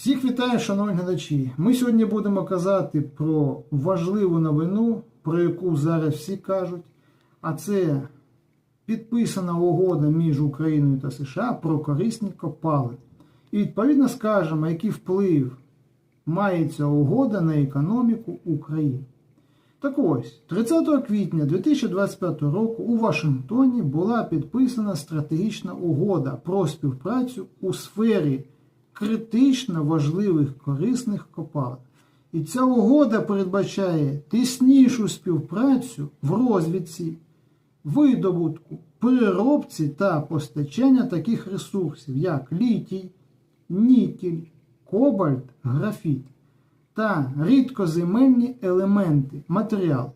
Всіх вітаю, шановні глядачі. Ми сьогодні будемо казати про важливу новину, про яку зараз всі кажуть. А це підписана угода між Україною та США про корисні копалини. І відповідно скажемо, який вплив має ця угода на економіку України. Так ось, 30 квітня 2025 року у Вашингтоні була підписана стратегічна угода про співпрацю у сфері критично важливих корисних копалин. І ця угода передбачає тіснішу співпрацю в розвідці, видобутку, переробці та постачання таких ресурсів, як літій, нікель, кобальт, графіт та рідкоземельні елементи, матеріали,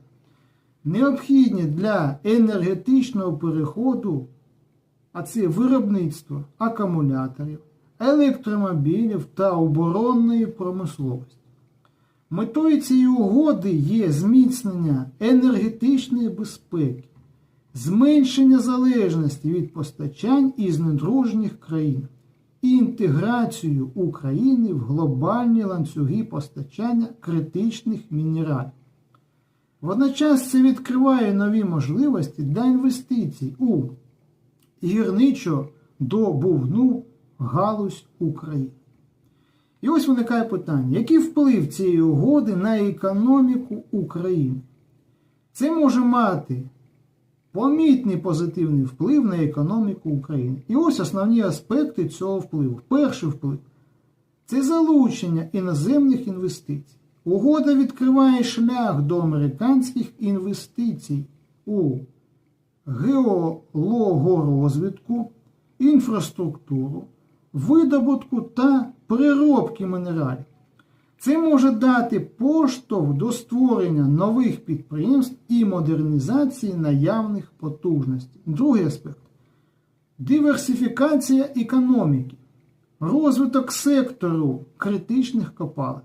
необхідні для енергетичного переходу, а це виробництво акумуляторів, електромобілів та оборонної промисловості. Метою цієї угоди є зміцнення енергетичної безпеки, зменшення залежності від постачань із недружніх країн і інтеграцію України в глобальні ланцюги постачання критичних мінералів. Водночас це відкриває нові можливості для інвестицій у гірничо-добувну галузь України. І ось виникає питання, який вплив цієї угоди на економіку України? Це може мати помітний позитивний вплив на економіку України. І ось основні аспекти цього впливу. Перший вплив це залучення іноземних інвестицій. Угода відкриває шлях до американських інвестицій у геологорозвідку, інфраструктуру, видобутку та переробки мінералів. Це може дати поштовх до створення нових підприємств і модернізації наявних потужностей. Другий аспект диверсифікація економіки, розвиток сектору критичних копалин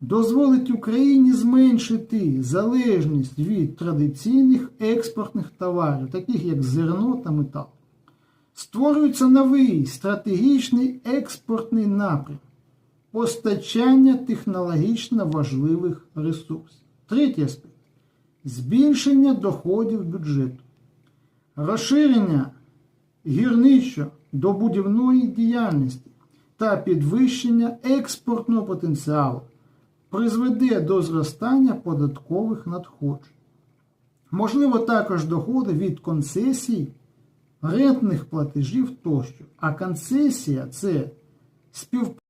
дозволить Україні зменшити залежність від традиційних експортних товарів, таких як зерно та метал. Створюється новий стратегічний експортний напрям постачання технологічно важливих ресурсів. Третій аспект збільшення доходів бюджету, розширення гірничо-добудівної діяльності та підвищення експортного потенціалу призведе до зростання податкових надходжень. Можливо, також доходи від концесій, рентних платежів тощо. А концесія це співпраця.